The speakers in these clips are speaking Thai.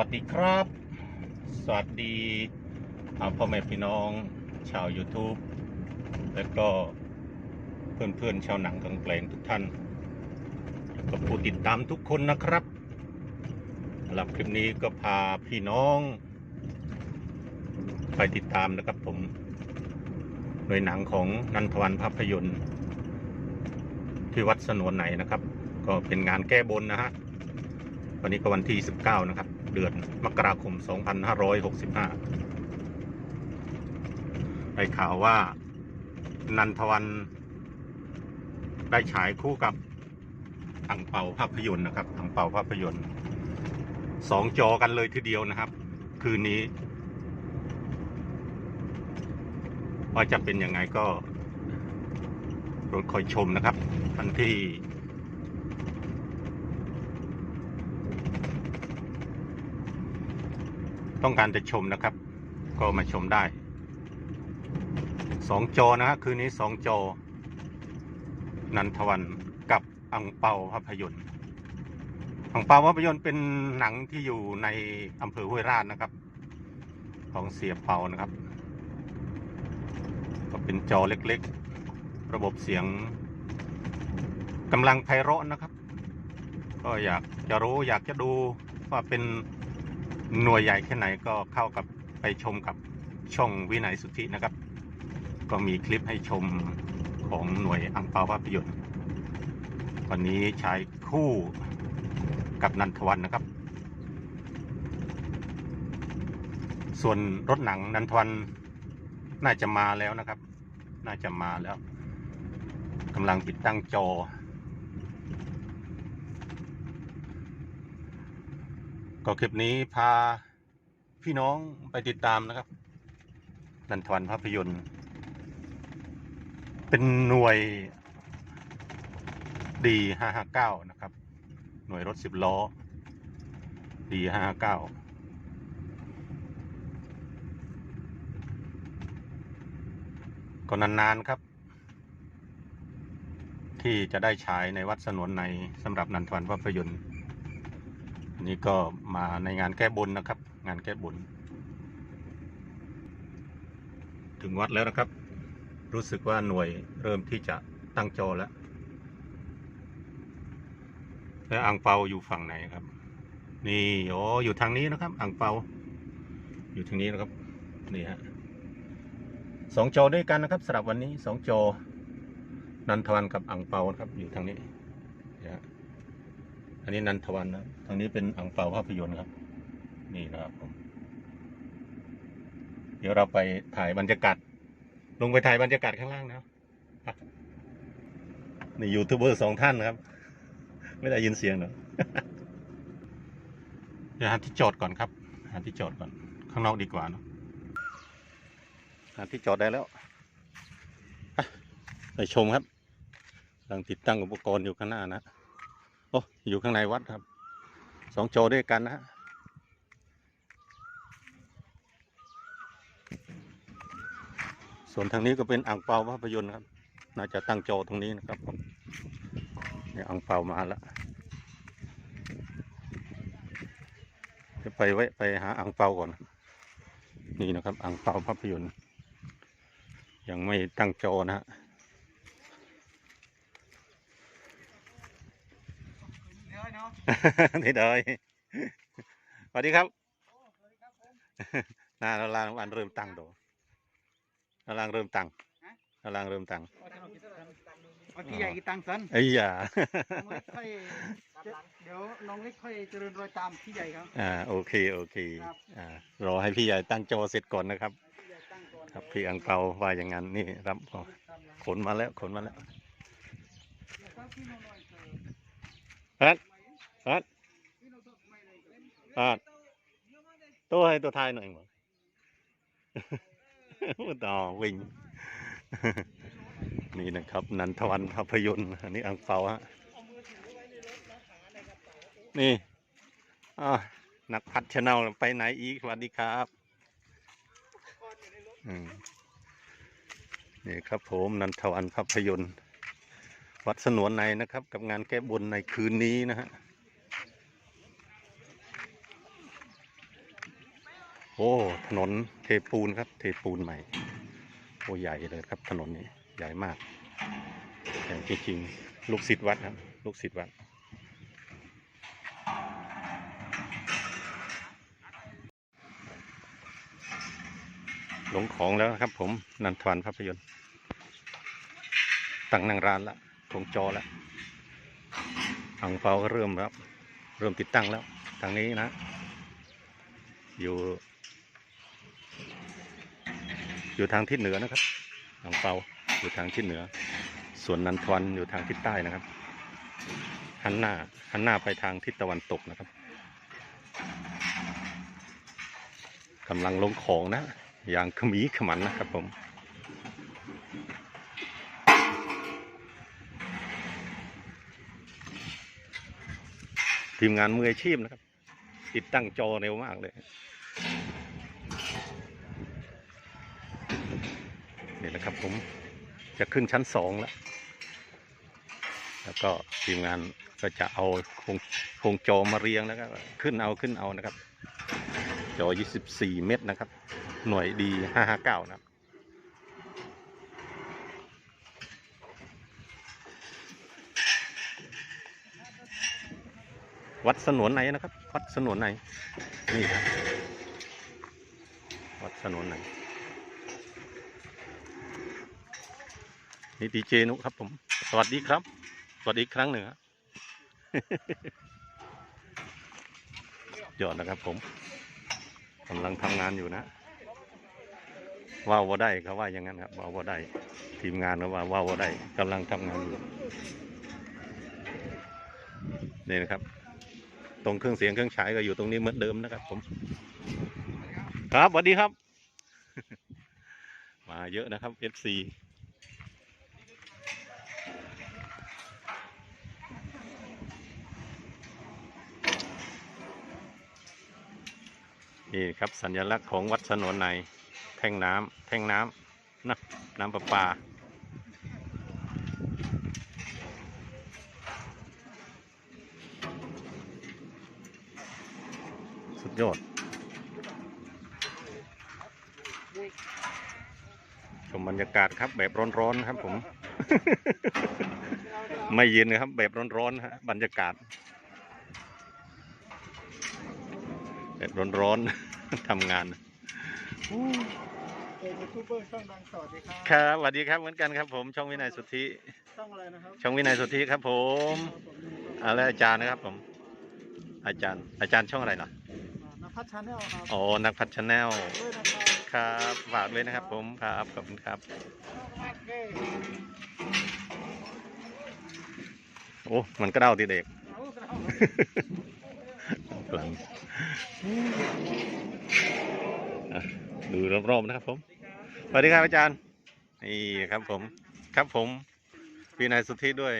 วัสดีครับ สวัสดีอ่าพ่อแม่พี่น้องชาว YouTube และก็เพื่อนๆชาวหนังกลางแปลงทุกท่านแล้วก็ผู้ติดตามทุกคนนะครับสำหรับคลิปนี้ก็พาพี่น้อง ไปติดตามนะครับผมโดยหนังของนันทวันภาพยนตร์ ที่วัดสนวนไหนนะครับ ก็เป็นงานแก้บนนะฮะวันนี้ก็วันที่ 19 นะครับ เดือนมกราคม 2565 ได้ข่าวว่า นันทวัน ได้ฉายคู่กับอังเปาภาพยนตร์นะครับอังเปาภาพยนตร์สองจอกันเลยทีเดียวนะครับ คืนนี้ ว่าจะเป็นยังไงก็โปรดคอยชมนะครับท่านที่ ต้องการจะชมนะครับ ก็มาชมได้สองจอนะฮะคืนนี้สองจอ นันทวันกับอังเปาภาพยนตร์อังเปาภาพยนตร์เป็นหนังที่อยู่ในอำเภอห้วยราชนะครับ ของเสียเปานะครับ ก็เป็นจอเล็กๆ ระบบเสียงกำลังไพเราะนะครับ ก็อยากจะรู้อยากจะดูว่าเป็น หน่วยใหญ่แค่ไหนก็เข้ากับไปชมกับช่องวินัยสุทธินะครับ ก็มีคลิปให้ชมของหน่วยอังเปาภาพยนตร์วันนี้ใช้คู่กับนันทวันนะครับ ส่วนรถหนังนันทวันน่าจะมาแล้วนะครับ น่าจะมาแล้วกำลังติดตั้งจอ ก็คลิปนี้พาพี่น้องไปติดตามนะครับ นันทวันภาพยนตร์ เป็นหน่วยดีห้าห้าเก้านะครับ หน่วยรถสิบล้อดีห้าห้าเก้าก็นานๆครับ ที่จะได้ฉายในวัดสนวนในสำหรับนันทวันภาพยนตร์ นนี้ก็มาในงานแก้บนนะครับ งานแก้บน ถึงวัดแล้วนะครับ รู้สึกว่าหน่วยเริ่มที่จะตั้งจอแล้ว แล้วอ่างเปาอยู่ฝั่งไหนครับ นี่อ๋ออยู่ทางนี้นะครับอ่างเปา อยู่ทางนี้นะครับ นี่ฮะสองจอด้วยกันนะครับสำหรับวันนี้สองจอนันทวันกับอ่างเปานครับอยู่ทางนี้เดี๋ยวฮะ อันนี้นันทวันนะทางนี้เป็นอ่างเปาภาพยนตร์ครับ นี่นะครับผม เดี๋ยวเราไปถ่ายบรรยากาศ ลงไปถ่ายบรรยากาศข้างล่างนะนี่ยูทูบเบอร์สองท่านนะครับ ไม่ได้ยินเสียงเหรอเดี๋ยวหาที่จอดก่อนครับ หาที่จอดก่อน ข้างนอกดีกว่าเนอะหาที่จอดได้แล้วไปชมครับกำลังติดตั้งอุปกรณ์อยู่ข้างหน้านะ โอ้อยู่ข้างในวัดครับ สองโจด้วยกันนะฮะส่วนทางนี้ก็เป็นอ่างเปาภาพยนตร์ครับ น่าจะตั้งโจตรงนี้นะครับผมเนี่ยอ่างเปามาแล้วจะไปไว้ไปหาอ่างเปาก่อน นี่นะครับอ่างเปาภาพยนตร์ ยังไม่ตั้งโจนะฮะ นี่เลยสวัสดีครับน่าเราลางวันเริ่มตั้งโดเราลางเริ่มตั้งเราลางเริ่มตั้งเอาพี่ใหญ่กี่ตังค์สันไอ้ยาน้องเล็กค่อยเดี๋ยวน้องเล็กค่อยเจริญรอยตามพี่ใหญ่ครับอ่าโอเคโอเคครับอ่ารอให้พี่ใหญ่ตั้งโจเสร็จก่อนนะครับพี่ใหญ่ตั้งก่อนครับพี่อังเปาว่าอย่างนั้นนี่รับพอขนมาแล้วขนมาแล้วฮัด ฮัดฮัดตัวให้ตัวท้ายหน่อยหมดต่อวิ่งนี่นะครับ นันทวันภาพยนตร์อันนี้อังเปาฮะนี่อ่านักพัฒนาไปไหนอีกสวัสดีครับอืมนี่ครับผมนันทวันภาพยนตร์ วัดสนวนในนะครับ กับงานแก้บนในคืนนี้นะฮะ โอ้ ถนนเทปูนครับ เทปูนใหม่ โอ้ใหญ่เลยครับ ถนนนี้ใหญ่มากแต่จริงๆ ลูกศิษย์วัดครับ ลูกศิษย์วัดหลงของแล้วครับ ผมนันทวันภาพยนตร์ตั้งนั่งร้านละลงจอล้วอังเปาก็เริ่มแล้วเริ่มติดตั้งแล้ว ทางนี้นะ อยู่ อยู่ทางทิศเหนือนะครับอังเปาอยู่ทางทิศเหนือ ส่วนนันทวันอยู่ทางทิศใต้นะครับ หันหน้าหันหน้าไปทางทิศตะวันตกนะครับกำลังลงของนะ อย่างขมีขมันนะครับผมทีมงานมืออาชีพนะครับ ติดตั้งจอเร็วมากเลย นะครับผมจะขึ้นชั้นสองแล้ว แล้วก็ทีมงานก็จะเอาโครงโครงจอมาเรียงแล้วก็ขึ้นเอาขึ้นเอานะครับ จอ 24 เมตรนะครับ หน่วยดี 559 นะครับวัดสนวนไหนนะครับ วัดสนวนไหนนี่ครับวัดสนวนไหน นี่ดีเจนุครับผม สวัสดีครับ สวัสดีครั้งหนึ่งครับยอดนะครับผมกำลังทำงานอยู่นะว่าวบ่ได้เขาว่าอย่างนั้นครับว่าวบ่ได้ ทีมงานเขาว่าว่าวบ่ได้กำลังทำงานอยู่นี่นะครับ ตรงเครื่องเสียงเครื่องฉายก็อยู่ตรงนี้เหมือนเดิมนะครับ ผม ครับสวัสดีครับ มาเยอะนะครับ FC นี่ครับสัญลักษณ์ของวัดสนวนในแท่งน้ำแท่งน้ำนะน้ำประปาสุดยอด ชมบรรยากาศครับแบบร้อนๆครับผม ไม่เย็นนะครับแบบร้อนๆฮะบรรยากาศ แบบร้อนๆทำงานเป็นยูทูบเบอร์ช่องดังสวัสดีครับครับสวัสดีครับเหมือนกันครับ ผมช่องวินัยสุทธิช่องอะไรนะครับช่องวินัยสุทธิครับ ผมอะไรอาจารย์นะครับ ผม อาจารย์ อาจารย์ช่องอะไรเนาะนภัชชาแนลครับอ๋อนักพัฒนแนลด้วยนะครับครับฝากด้วยนะครับผมครับขอบคุณครับเอ้ยโอ้มันก็เด้าทีเด็ก เอาเราหลังอะดูรอบๆนะครับ ผมสวัสดีครับอาจารย์นี่ครับผมครับผมพี่นายสุทธิด้วย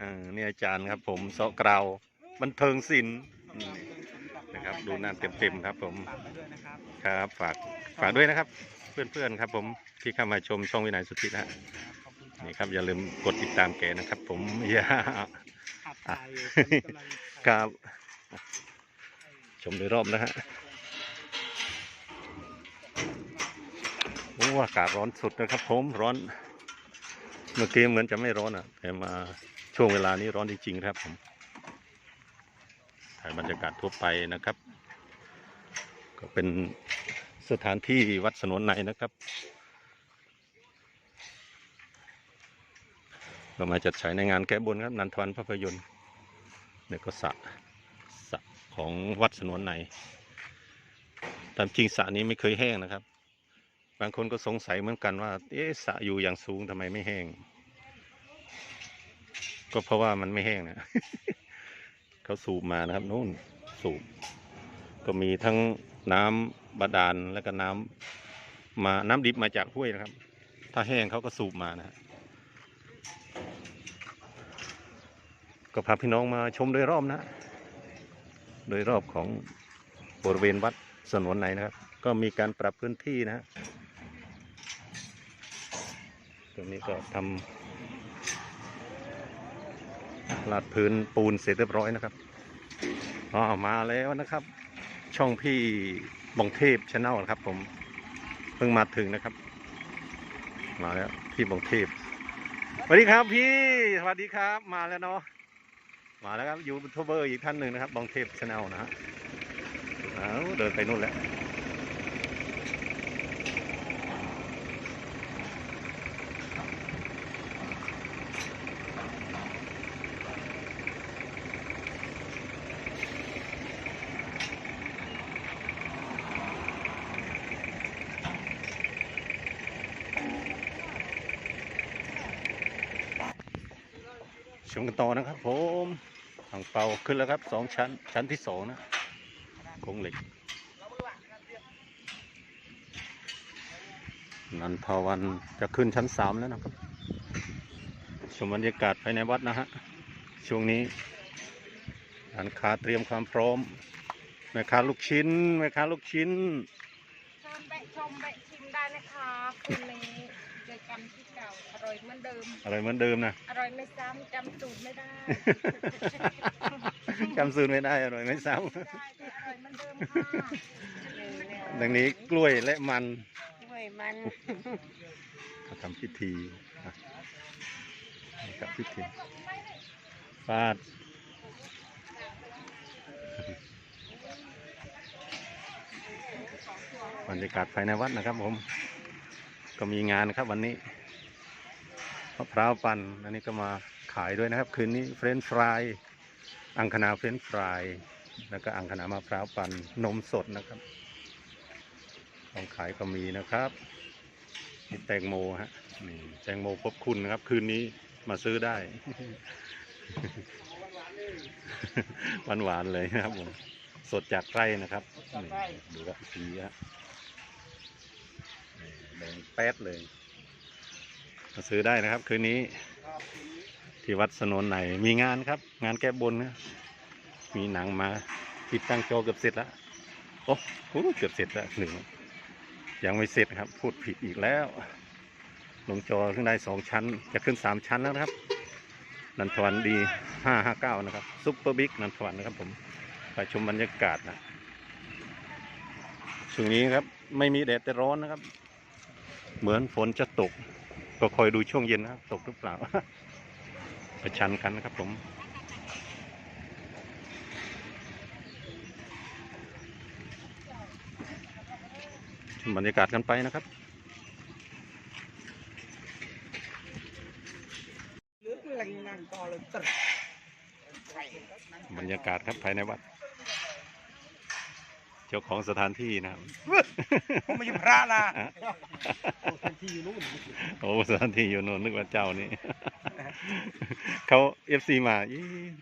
อ่านี่อาจารย์ครับ ผมเสาะกราวบันเทิงศิลป์นี่นะครับ ดูหน้าเต็มๆครับ ผมฝากไว้ด้วยนะครับครับฝากฝากด้วยนะครับ เพื่อนๆครับ ผมที่เข้ามาชมช่องวินัยสุทธินะฮะขอบคุณนี่ครับอย่าลืมกดติดตามแกนะครับ ผมอย่าอัดถ่ายอยู่ตอนนี้กำลังครับ ชมโดยรอบนะฮะโอ้อากาศร้อนสุดนะครับผมร้อน เมื่อกี้เหมือนจะไม่ร้อนอะ แต่มาช่วงเวลานี้ร้อนจริงๆครับผมถ่ายบรรยากาศทั่วไปนะครับ ก็เป็นสถานที่วัดสนวนในนะครับเรามาจัดฉายในงานแก้บนครับนันทวันภาพยนตร์เนี่ยก็สระสระ ของวัดสนวนในตามจริงสระนี้ไม่เคยแห้งนะครับ บางคนก็สงสัยเหมือนกันว่า เอ๊ะสระอยู่อย่างสูงทำไมไม่แห้ง ก็เพราะว่ามันไม่แห้งนะเขาสูบมานะครับนู่นสูบ ก็มีทั้งน้ำบาดาลแล้วก็น้ำมาน้ำดิบมาจากห้วยนะครับ ถ้าแห้งเขาก็สูบมานะก็พาพี่น้องมาชมโดยรอบนะ โดยรอบของบริเวณวัดสนวนไหนนะครับ ก็มีการปรับพื้นที่นะฮะตรงนี้ก็ทำลาดพื้นปูนเสร็จเรียบร้อยนะครับอ๋อมาแล้วนะครับ ช่องพี่บงเทพชาแนลครับ ผมเพิ่งมาถึงนะครับ มาแล้วที่บงเทพสวัสดีครับพี่สวัสดีครับมาแล้วเนาะ มาแล้วครับยูทูบเบอร์อีกท่านหนึ่งนะครับบองเทพชาแนลนะฮะเดินไปนู่นแล้ว ชมกันต่อนะครับผมอ่างเปาขึ้นแล้วครับสองชั้น ชั้นที่สองนะโครงเหล็ก นันทวันจะขึ้นชั้นสามแล้วนะครับ ชมบรรยากาศภายในวัดนะฮะ ช่วงนี้ร้านค้าเตรียมความพร้อม แม่ค้าลูกชิ้น แม่ค้าลูกชิ้น เชิญแบะชมแบะชิมได้นะคะคืนนี้เจอกันที่ ร่อยเหมือนเดิมอะไรเหมือนเดิมนะ อร่อยไม่ซ้ำจำสูตรไม่ได้ จำสูตรไม่ได้อร่อยไม่ซ้ไม่ได้แต่อร่อยเหมือนเดิมค่ะำดังนี้กล้วยและมันด้วยมันเขาทำพิธีนะนี่ครับพิธีฟาด บรรยากาศภายในวัดนะครับผม ก็มีงานครับวันนี้มะพร้าวปั่นอันนี้ก็มาขายด้วยนะครับ คืนนี้เฟรนช์ฟราย อังคณาเฟรนช์ฟราย แล้วก็อังคณามะพร้าวปั่นนมสดนะครับ ของขายก็มีนะครับนี่แตงโมฮะนี่แตงโมพบคุณนะครับ คืนนี้มาซื้อได้ หวานหวานๆเลยนะครับผมสดจากไร่นะครับนี่ดูครับสีฮะแดงแป๊ดเลย มาซื้อได้นะครับ คืนนี้ ที่วัดสนนไหนมีงานครับ งานแก้บนนะมีหนังมาติดตั้งโจอเกือบเสร็จแล้วโอ้โหเกือบเสร็จแล้วหนึ่งยังไม่เสร็จครับ พูดผิดอีกแล้วลงจอขึ้นได้สองชั้น จะขึ้นสามชั้นแล้วนะครับ นันทวันดีห้าห้าเก้านะครับซุปเปอร์บิ๊กนันทวันนะครับ ผมไปชมบรรยากาศนะช่วงนี้ครับ ไม่มีแดดแต่ร้อนนะครับ เหมือนฝนจะตก ก็คอยดูช่วงเย็นนะครับ ตกหรือเปล่า ประชันกันนะครับผมชมบรรยากาศกันไปนะครับบรรยากาศครับภายในวัด เจ้าของสถานที่นะครับผมไม่ใช่พระนะอะโอ้สถานที่อยู่โน่นนึกว่าเจ้านี่เขาเอฟซีมาอี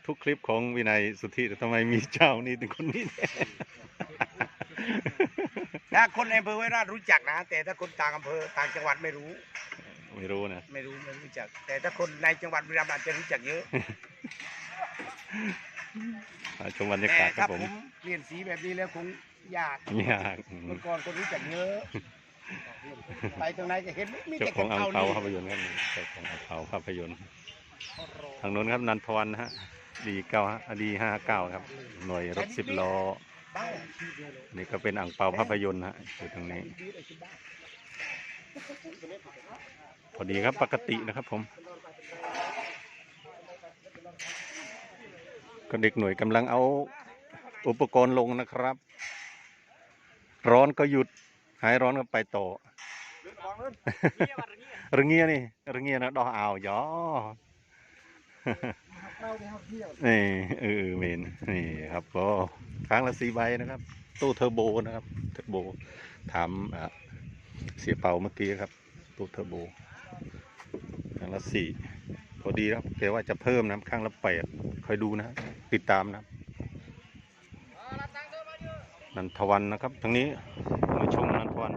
ทุกคลิปของวินัยสุทธิแต่ทำไมมีเจ้านี่ถึงคนนี้แน่นะคนในอำเภอไวราชรู้จักนะ แต่ถ้าคนต่างอำเภอต่างจังหวัดไม่รู้ ไม่รู้นะไม่รู้ไม่รู้จัก แต่ถ้าคนในจังหวัดบุรีรัมย์อาจจะรู้จักเยอะมาชมบรรยาแต่กาศครัถ้าบผผมมเปลี่ยนสีแบบนี้แล้วคง ยากไม่อยากอืมเมื่อก่อนคนรู้จักเยอะ ไปตรงไหนก็เห็นมีเจ้าแต่ของอังเท่าเปานี้ภาพยนตร์ครับเจ้าของอังเปาภาพยนตร์ทางโน้นครับนันทวันนะฮะดีเก้าดีห้าเก้าครับ หน่วยรถสิบล้อได้นี่ก็เป็นอ่างเปาภาพยนตร์นะฮะอยู่ตรงนี้พอดีครับปกตินะครับผม ก็เด็กหน่วยกำลังเอาอุปกรณ์ลงนะครับ ร้อนก็หยุด หายร้อนก็ไปต่อระเงียนี่ระเงียนะดอกอ่าวยอนี่เออเมนนี่ครับก็ครั้งละสี่ใบนะครับ ตู้เทอร์โบนะครับ เทอร์โบถามอะเสียเป่าเมื่อกี้ครับ ตู้เทอร์โบครั้งละสี่พอดีครับแกว่าจะเพิ่มนะครั้งละแปดคอยดูนะ ติดตามนะ นันทวันนะครับทางนี้มาชมนันทวัน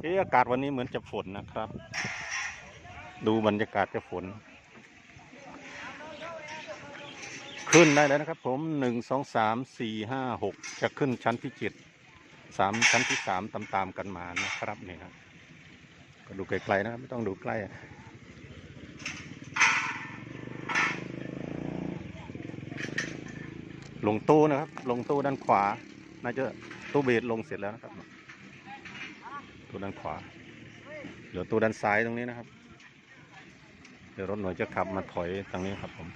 เอะอากาศวันนี้เหมือนจะฝนนะครับ ดูบรรยากาศจะฝน ขึ้นได้แล้วนะครับ ผมหนึ่งสองสามสี่ห้าหกจะขึ้นชั้นที่เจ็ดสามชั้นที่สามตามๆกันมานะครับนี่ครับก็ดูไกลๆนะครับไม่ต้องดูใกล้ลงตู้นะครับ ลงตู้ด้านขวา น่าจะ ตู้เบสลงเสร็จแล้วนะครับตู้ด้านขวา เหลือตู้ด้านซ้ายตรงนี้นะครับ เดี๋ยวรถหน่วยจะขับมาถอยทางนี้ครับผม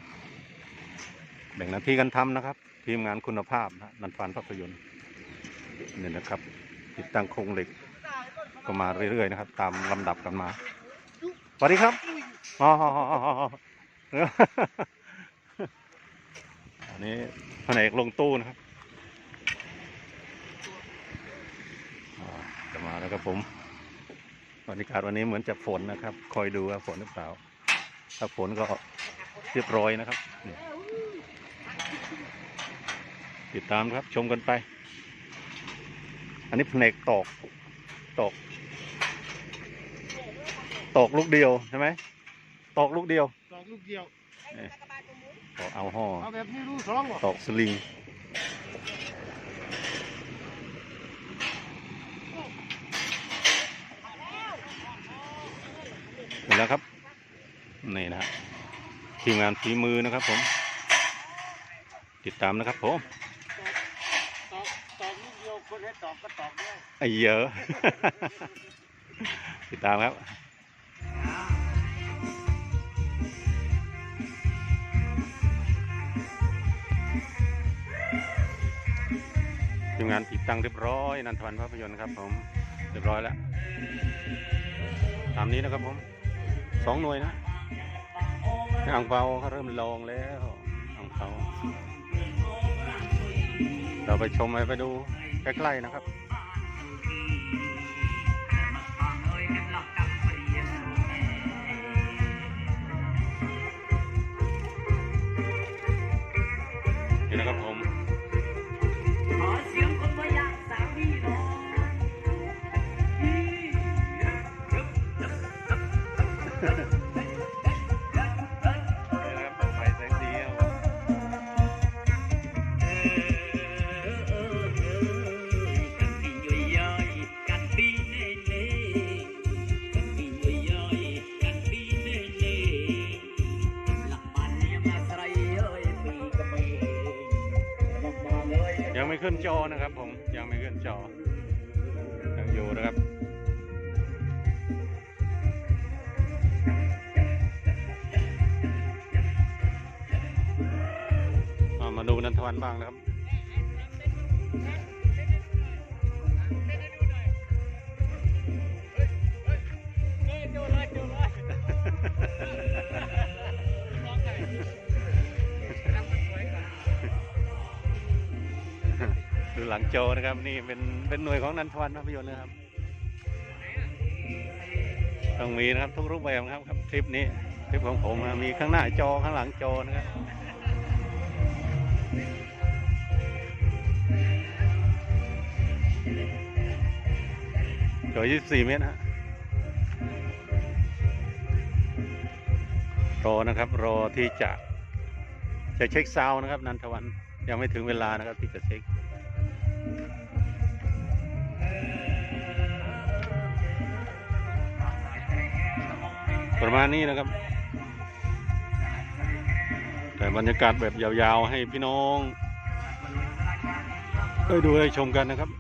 แบ่งหน้าที่กันทำนะครับ ทีมงานคุณภาพนะนันฟันภาพยนตร์เนี่ยนะครับ ติดตั้งโครงเหล็กก็มาเรื่อยๆนะครับ ตามลำดับกันมาสวัสดีครับอ๋ออันนี้แผนกลงตู้นะครับอ่าจะ มาแล้วครับผมบรรยากาศวันนี้เหมือนจะฝนนะครับ คอยดูว่าฝนหรือเปล่า ถ้าฝนก็เรียบร้อยนะครับนี่ติดตามครับชมกันไป อันนี้แผนกตอกตอกตอกลูกเดียวใช่ไหมตอกลูกเดียวสองลูกเดียวตอกเอาห่อเอาแบบนี้ลูกสองเหรอตอกสลิง เห็นแล้วครับนี่นะทีมงานฝีมือนะครับผม ติดตามนะครับผมตอกตอกลูกเดียวคนให้ตอกก็ตอกได้ไอ้เยอะ ติดตามครับทีมงานติดตั้งเรียบร้อยนันทวันภาพยนตร์ครับผมเรียบร้อยแล้ว ตามนี้นะครับผม สองหน่วยนะอ่างเปาเขาเริ่มลองแล้วอ่างเปาเราไปชมไปดูใกล้ๆนะครับ ยังไม่ขึ้นจอนะครับ มาดูนันทวันบ้างนะครับดูหลังโจนะครับนี่เป็นเป็นหน่วยของนันทวันภาพยนตร์นะครับต้องมีนะครับทุกรูปแบบนะครับครับ คลิปนี้คลิปของผมมีข้างหน้าจอข้างหลังจอนะครับ จอ24เมตรฮะรอนะครับ รอที่จะจะเช็คซาวน์นะครับ นันทวันยังไม่ถึงเวลานะครับ ที่จะเช็คประมาณนี้นะครับ แต่บรรยากาศแบบยาวๆ ให้พี่น้องได้ดูได้ชมกันนะครับ